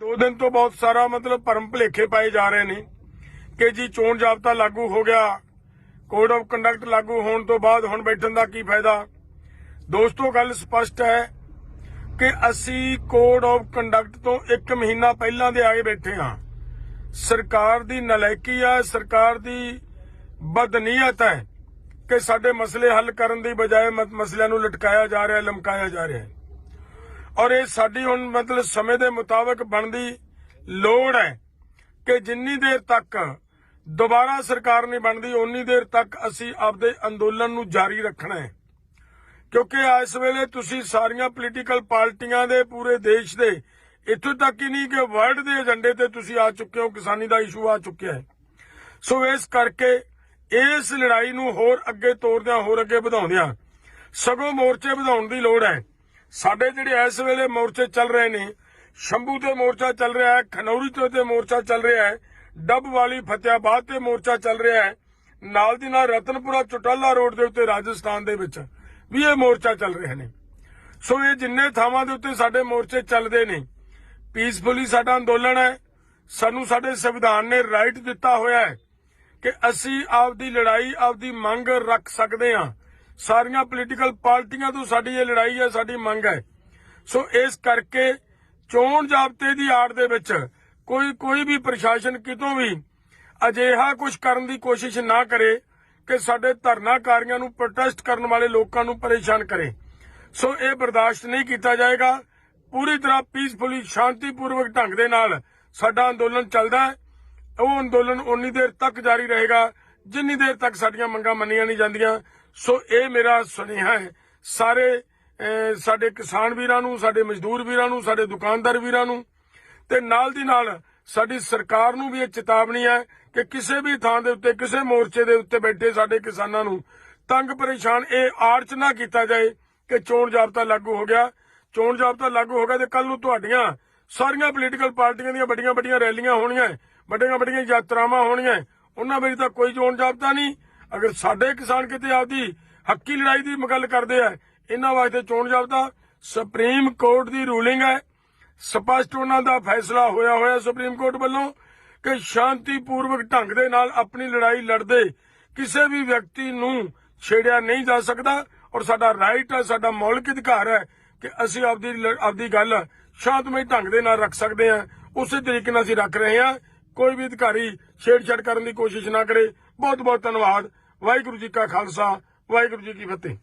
ਦੋ ਦਿਨ ਤੋਂ ਬਹੁਤ ਸਾਰਾ ਮਤਲਬ ਭਰਮ ਭਲੇਖੇ ਪਾਏ ਜਾ ਰਹੇ ਨੇ ਕਿ ਜੀ ਚੋਣ ਜਾਬਤਾ ਲਾਗੂ ਹੋ ਗਿਆ ਕੋਡ ਆਫ ਕੰਡਕਟ ਲਾਗੂ ਹੋਣ ਤੋਂ ਬਾਅਦ ਹੁਣ ਬੈਠਣ ਦਾ ਕੀ ਫਾਇਦਾ? ਦੋਸਤੋ, ਗੱਲ ਸਪਸ਼ਟ ਹੈ ਕਿ ਅਸੀਂ ਕੋਡ ਆਫ ਕੰਡਕਟ ਤੋਂ 1 ਮਹੀਨਾ ਪਹਿਲਾਂ ਦੇ ਆਏ ਬੈਠੇ ਹਾਂ। ਸਰਕਾਰ ਦੀ ਨਲਾਇਕੀ ਹੈ ਸਰਕਾਰ ਦੀ ਬਦਨੀਅਤ ਹੈ ਕਿ ਸਾਡੇ ਮਸਲੇ ਹੱਲ ਕਰਨ ਦੀ ਬਜਾਏ ਮਸਲਿਆਂ ਨੂੰ ਲਟਕਾਇਆ ਜਾ ਰਿਹਾ, ਲਮਕਾਇਆ ਜਾ ਰਿਹਾ ਹੈ। ਔਰ ਇਹ ਸਾਡੀ ਹੁਣ ਮਤਲਬ ਸਮੇਂ ਦੇ ਮੁਤਾਬਕ ਬਣਦੀ ਲੋੜ ਹੈ ਕਿ ਜਿੰਨੀ ਦੇਰ ਤੱਕ ਦੁਬਾਰਾ ਸਰਕਾਰ ਨਹੀਂ ਬਣਦੀ, ਓਨੀ ਦੇਰ ਤੱਕ ਅਸੀਂ ਆਪਦੇ ਅੰਦੋਲਨ ਨੂੰ ਜਾਰੀ ਰੱਖਣਾ ਹੈ। ਕਿਉਂਕਿ ਇਸ ਵੇਲੇ ਤੁਸੀਂ ਸਾਰੀਆਂ ਪੋਲੀਟੀਕਲ ਪਾਰਟੀਆਂ ਦੇ ਪੂਰੇ ਦੇਸ਼ ਦੇ ਇੱਥੋਂ ਤੱਕ ਹੀ ਨਹੀਂ ਕਿ ਵਰਲਡ ਦੇ ਏਜੰਡੇ ਤੇ ਤੁਸੀਂ ਆ ਚੁੱਕੇ ਹੋ, ਕਿਸਾਨੀ ਦਾ ਇਸ਼ੂ ਆ ਚੁੱਕਿਆ ਹੈ। ਸੋ ਇਸ ਕਰਕੇ ਇਸ ਲੜਾਈ ਨੂੰ ਹੋਰ ਅੱਗੇ ਤੋਰਦਿਆਂ, ਹੋਰ ਅੱਗੇ ਵਧਾਉਂਦਿਆਂ, ਸਗੋਂ ਮੋਰਚੇ ਵਧਾਉਣ ਦੀ ਲੋੜ ਹੈ। ਸਾਡੇ ਜਿਹੜੇ ਇਸ ਵੇਲੇ ਮੋਰਚੇ ਚੱਲ ਰਹੇ ਨੇ, ਸ਼ੰਭੂ ਤੇ ਮੋਰਚਾ ਚੱਲ ਰਿਹਾ ਹੈ, ਖਨੌਰੀ ਤੋਂ ਤੇ ਮੋਰਚਾ ਚੱਲ ਰਿਹਾ ਹੈ, ਡੱਬ ਵਾਲੀ ਫਤਿਆਬਾਦ ਤੇ ਮੋਰਚਾ ਚੱਲ ਰਿਹਾ ਹੈ, ਨਾਲ ਦੀ ਨਾਲ ਰਤਨਪੁਰਾ ਚੁਟਾਲਾ ਰੋਡ ਦੇ ਉੱਤੇ ਰਾਜਸਥਾਨ ਦੇ ਵਿੱਚ ਵੀ ਇਹ ਮੋਰਚਾ ਚੱਲ ਰਹੇ ਨੇ। ਸੋ ਇਹ ਜਿੰਨੇ ਥਾਵਾਂ ਦੇ ਉੱਤੇ ਸਾਡੇ ਮੋਰਚੇ ਚੱਲਦੇ ਨੇ ਪੀਸਫੁਲੀ ਸਾਡਾ ਅੰਦੋਲਨ ਹੈ, ਸਾਨੂੰ ਸਾਡੇ ਸੰਵਿਧਾਨ ਨੇ ਰਾਈਟ ਦਿੱਤਾ ਹੋਇਆ ਹੈ ਕਿ ਅਸੀਂ ਆਪਦੀ ਲੜਾਈ, ਆਪਦੀ ਮੰਗ ਰੱਖ ਸਕਦੇ ਹਾਂ। ਸਾਰੀਆਂ ਪੋਲੀਟੀਕਲ ਪਾਰਟੀਆਂ ਤੋਂ ਸਾਡੀ ਇਹ ਲੜਾਈ ਹੈ, ਸਾਡੀ ਮੰਗ ਹੈ। ਸੋ ਇਸ ਕਰਕੇ ਚੋਣ ਜਾਬਤੇ ਦੀ ਆੜ ਦੇ ਵਿੱਚ ਕੋਈ ਕੋਈ ਵੀ ਪ੍ਰਸ਼ਾਸਨ ਕਿਤੋਂ ਵੀ ਅਜਿਹਾ ਕੁਝ ਕਰਨ ਦੀ ਕੋਸ਼ਿਸ਼ ਨਾ ਕਰੇ ਕਿ ਸਾਡੇ ਧਰਨਾਕਾਰੀਆਂ ਨੂੰ ਪ੍ਰੋਟੈਸਟ ਕਰਨ ਵਾਲੇ ਲੋਕਾਂ ਨੂੰ ਪਰੇਸ਼ਾਨ ਕਰੇ। ਸੋ ਇਹ ਬਰਦਾਸ਼ਤ ਨਹੀਂ ਕੀਤਾ ਜਾਏਗਾ। ਪੂਰੀ ਤਰ੍ਹਾਂ ਪੀਸਫੁਲੀ ਸ਼ਾਂਤੀਪੂਰਵਕ ਢੰਗ ਦੇ ਨਾਲ ਸਾਡਾ ਅੰਦੋਲਨ ਚੱਲਦਾ ਹੈ। ਉਹ ਅੰਦੋਲਨ ਉਨੀ ਦੇਰ ਤੱਕ ਜਾਰੀ ਰਹੇਗਾ, ਜਿੰਨੀ ਦੇਰ ਤੱਕ ਸਾਡੀਆਂ ਮੰਗਾਂ ਮੰਨੀਆਂ ਨਹੀਂ ਜਾਂਦੀਆਂ। ਸੋ ਇਹ ਮੇਰਾ ਸੁਨੇਹਾ ਹੈ। ਸਾਰੇ ਸਾਡੇ ਕਿਸਾਨ ਵੀਰਾਂ ਨੂੰ, ਸਾਡੇ ਮਜ਼ਦੂਰ ਵੀਰਾਂ ਨੂੰ, ਸਾਡੇ ਦੁਕਾਨਦਾਰ ਵੀਰਾਂ ਨੂੰ ਤੇ ਨਾਲ ਦੀ ਨਾਲ ਸਾਡੀ ਸਰਕਾਰ ਨੂੰ ਵੀ ਇਹ ਚੇਤਾਵਨੀ ਹੈ ਕਿ ਕਿਸੇ ਵੀ ਥਾਂ ਦੇ ਉੱਤੇ, ਕਿਸੇ ਮੋਰਚੇ ਦੇ ਉੱਤੇ ਬੈਠੇ ਸਾਡੇ ਕਿਸਾਨਾਂ ਨੂੰ ਤੰਗ ਪਰੇਸ਼ਾਨ ਇਹ ਆੜਚ ਨਾ ਕੀਤਾ ਜਾਏ ਕਿ ਚੋਣ ਜਾਬਤਾ ਲਾਗੂ ਹੋ ਗਿਆ। ਚੋਣ ਜਾਬਤਾ ਲਾਗੂ ਹੋ ਗਿਆ ਤੇ ਕੱਲ ਨੂੰ ਤੁਹਾਡੀਆਂ ਸਾਰੀਆਂ ਪੋਲੀਟੀਕਲ ਪਾਰਟੀਆਂ ਦੀਆਂ ਵੱਡੀਆਂ ਵੱਡੀਆਂ ਰੈਲੀਆਂ ਹੋਣੀਆਂ ਵੱਡੀਆਂ ਵੱਡੀਆਂ ਯਾਤਰਾਵਾਂ ਹੋਣੀਆਂ। ਉਹਨਾਂ ਵਿੱਚ ਤਾਂ ਕੋਈ ਚੋਣ ਜਾਬਤਾ ਨਹੀਂ ਅਗਰ ਸਾਡੇ ਕਿਸਾਨ ਕਿਤੇ ਆਪਦੀ ਹੱਕੀ ਲੜਾਈ ਦੀ ਗੱਲ ਕਰਦੇ ਆ, ਇਹਨਾਂ ਵਾਸਤੇ ਚੋਣ ਜਾਬਤਾ ਸੁਪਰੀਮ ਕੋਰਟ ਦੀ ਰੂਲਿੰਗ ਹੈ। ਸਪਸ਼ਟ ਉਹਨਾਂ ਦਾ ਫੈਸਲਾ ਹੋਇਆ ਹੋਇਆ ਸੁਪਰੀਮ ਕੋਰਟ ਵੱਲੋਂ ਕਿ ਸ਼ਾਂਤੀਪੂਰਵਕ ਢੰਗ ਦੇ ਨਾਲ ਆਪਣੀ ਲੜਾਈ ਲੜਦੇ ਕਿਸੇ ਵੀ ਵਿਅਕਤੀ ਨੂੰ ਛੇੜਿਆ ਨਹੀਂ ਜਾ ਸਕਦਾ ਔਰ ਸਾਡਾ ਰਾਈਟ ਹੈ, ਸਾਡਾ ਮੌਲਿਕ ਅਧਿਕਾਰ ਹੈ ਕਿ ਅਸੀਂ ਆਪਦੀ ਆਪਦੀ ਗੱਲ ਸ਼ਾਂਤਮਈ ਢੰਗ ਦੇ ਨਾਲ ਰੱਖ ਸਕਦੇ ਹਾਂ। ਉਸੇ ਤਰੀਕੇ ਨਾਲ ਅਸੀਂ ਰੱਖ ਰਹੇ ਹਾਂ। ਕੋਈ ਵੀ ਅਧਿਕਾਰੀ ਛੇੜਛਾੜ ਕਰਨ ਦੀ ਕੋਸ਼ਿਸ਼ ਨਾ ਕਰੇ। ਬਹੁਤ ਬਹੁਤ ਧੰਨਵਾਦ। ਵਾਹਿਗੁਰੂ ਜੀ ਕਾ ਖਾਲਸਾ, ਵਾਹਿਗੁਰੂ ਜੀ ਕੀ ਫਤਿਹ।